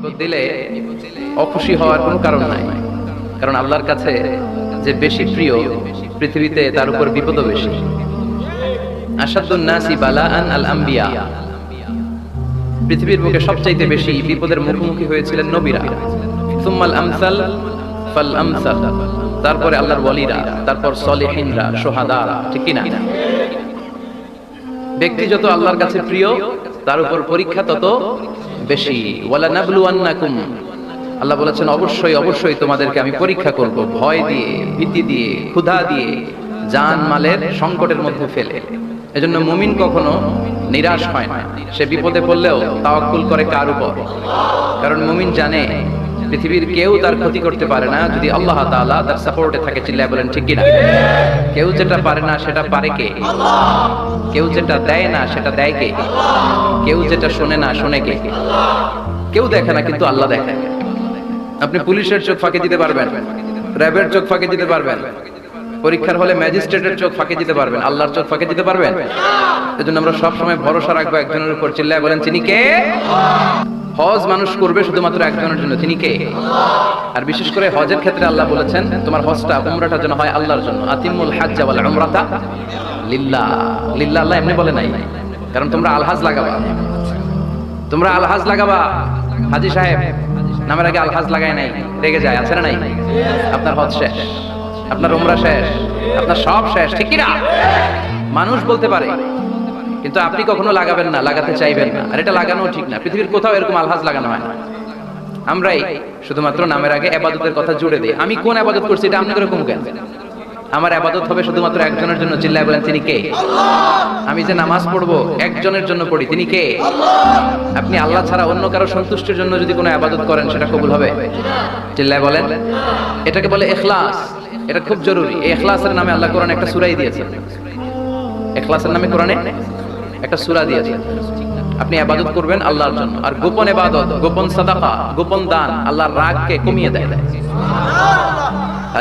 বিপদ দিলে অখুশি হওয়ার কোনো কারণ নাই। কারণ আল্লাহর কাছে যে বেশি প্রিয়, পৃথিবীতে তার উপর বিপদও বেশি। আসাদুন নাসি বালাআন আল আম্বিয়া পৃথিবীর বুকে সবচাইতে বেশি বিপদের মুখোমুখি হয়েছিলেন নবীরা। সুম্মাল আমসাল ফাল আমসাল। তারপরে আল্লাহর ওয়ালিরা, তারপর সলিহিনরা সোহাদারা ঠিক কি না ব্যক্তি যত আল্লাহর কাছে প্রিয়, তার উপর পরীক্ষা তত বেশি। ওয়ালা নাবলুয়ান্নাকুম আল্লাহ বলেছেন, অবশ্যই অবশ্যই তোমাদেরকে আমি পরীক্ষা করব, ভয় দিয়ে, ভীতি দিয়ে, ক্ষুধা দিয়ে জান মালের সংকটের মধ্যে ফেলে। এজন্য মুমিন কখনো নিরাশ হয় না। সে বিপদে পড়লেও তাওয়াক্কুল করে কার উপর? কারণ মুমিন জানে, পৃথিবীর কেউ তার ক্ষতি করতে পারে না যদি আল্লাহ তাআলা তার সাপোর্টে থাকে, চিল্লায় বলেন, ঠিক কিনা কেউ যেটা পারে না, সেটা পারে কে? কেউ যেটা দেয় না, সেটা দেয় কে? কেউ যেটা শোনে না, শোনে কে? কেউ দেখে না, কিন্তু আল্লাহ দেখে। আপনি পুলিশের চোখ ফাঁকে দিতে পারবেন, র্যাবের চোখ ফাঁকে দিতে পারবেন। পরীক্ষার হলে ম্যাজিস্ট্রেটের চোখ ফাঁকে দিতে পারবেন, আল্লাহর চোখ ফাঁকি দিতে পারবেন? এজন্য আমরা সব সময় ভরসা রাখব একজনের উপর। চিল্লায় বলেন তিনি কে? হজ মানুষ করবে শুধুমাত্র একজনের জন্য। তিনি কে? আর বিশেষ করে হজের ক্ষেত্রে আল্লাহ বলেছেন, তোমার হজটা, উমরাটা যেন হয় আল্লাহর জন্য। আতিমুল হাজ ওয়াল উমরাতা লিল্লাহ। লিল্লাহ আল্লাহ এমনি বলে নাই, কারণ তোমরা আলহাজ লাগাবা। তোমরা আলহাজ লাগাবা। হাজি সাহেব, নামের আগে আলহাজ লাগায় নাই, রেগে যায়, আছে না নাই? আপনার হজ শেষ। আপনার উমরা শেষ, আপনার সব শেষ, ঠিক না? মানুষ বলতে পারে, কিন্তু আপনি কখনো লাগাবেন না, লাগাতে চাইবেন না। আর এটা লাগানো ঠিক না, পৃথিবীর কোথাও এরকম আলহাজ লাগানো হয় না। আমরাই শুধুমাত্র নামের আগে আবাদতের কথা জুড়ে দিই। আমি কোন আবাদত করছি এটা আপনি এরকম কেন আমার আবাদত হবে শুধুমাত্র একজনের জন্য, চিল্লায় বলেন, তিনি কে? আমি যে নামাজ পড়ব, একজনের জন্য পড়ি, তিনি কে? আপনি আল্লাহ ছাড়া অন্য কারও সন্তুষ্টির জন্য যদি কোনো আবাদত করেন, সেটা কবুল হবে? চিল্লায় বলেন, এটাকে বলে এখলাস। এটা খুব জরুরি। এই এখলাসের নামে আল্লাহ কোরআন একটা সুরাই দিয়েছে এখলাসের নামে কোরআনে একটা সুরা দিয়েছে আপনি আবাদত করবেন আল্লাহর জন্য। আর গোপন আবাদত গোপন সাদাকা, গোপন দান আল্লাহর রাগকে কমিয়ে দেয়।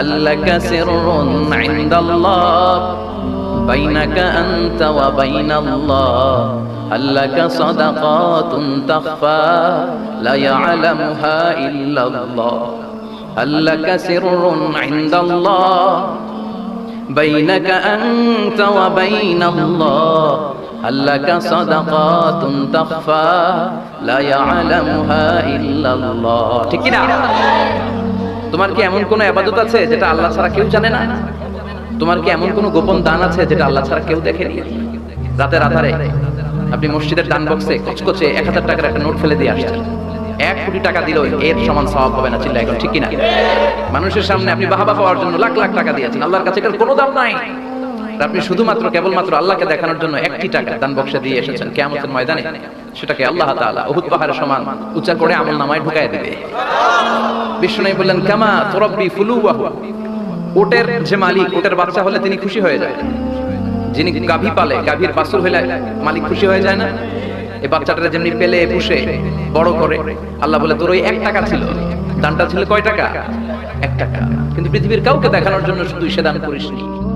আল্লাকা সিররুন ইনদাল্লাহ, বাইনাকা আনতা ওয়া বাইনাল্লাহ। আল্লাকা সাদাকাতুন তাখফা, লা ইয়ালামুহা ইল্লাল্লাহ আল্লাকা সিররুন ইনদাল্লাহ بينك أنت وبين الله هل لك صدقات تخفى لا يعلمها إلا الله ঠিক কি না তোমার কি এমন কোনো আবাদত আছে যেটা আল্লাহ ছাড়া কেউ জানে না তোমার কি এমন কোনো গোপন দান আছে যেটা আল্লাহ ছাড়া কেউ দেখেনি রাতের আধারে আপনি মসজিদের দান বক্সে কচকচে এক হাজার টাকার একটা নোট ফেলে দিয়ে আসছেন এক কোটি টাকা দিলেও এর সমান স্বভাব হবে না চিল্লা এখন ঠিক কিনা? মানুষের সামনে আপনি বাহাবা পাওয়ার জন্য লাখ লাখ টাকা দিয়েছেন, আল্লাহর কাছে এটার কোনো দাম নাই। আপনি শুধুমাত্র, কেবলমাত্র আল্লাহকে দেখানোর জন্য একটি টাকা দান বক্সে দিয়ে এসেছেন কেয়ামতের ময়দানে, সেটাকে আল্লাহ তাআলা উহুদ পাহাড়ের সমান উচ্চার করে আমল নামায় ঢুকায় দিবে। বিষ্ণু বললেন, কামা তুরাব্বি ফুলুওয়াহু ওটের যে মালিক, ওটের বাচ্চা হলে তিনি খুশি হয়ে যায় যিনি গাভী পালে, গাভীর বাছুর হলে মালিক খুশি হয়ে যায় না? এই বাচ্চাটা যেমনি পেলে, পুষে, বড় করে। আল্লাহ বলে, তোর ওই এক টাকা ছিল। দানটা ছিল কয় টাকা? এক টাকা। কিন্তু পৃথিবীর কাউকে দেখানোর জন্য শুধু সে দান করিসনি।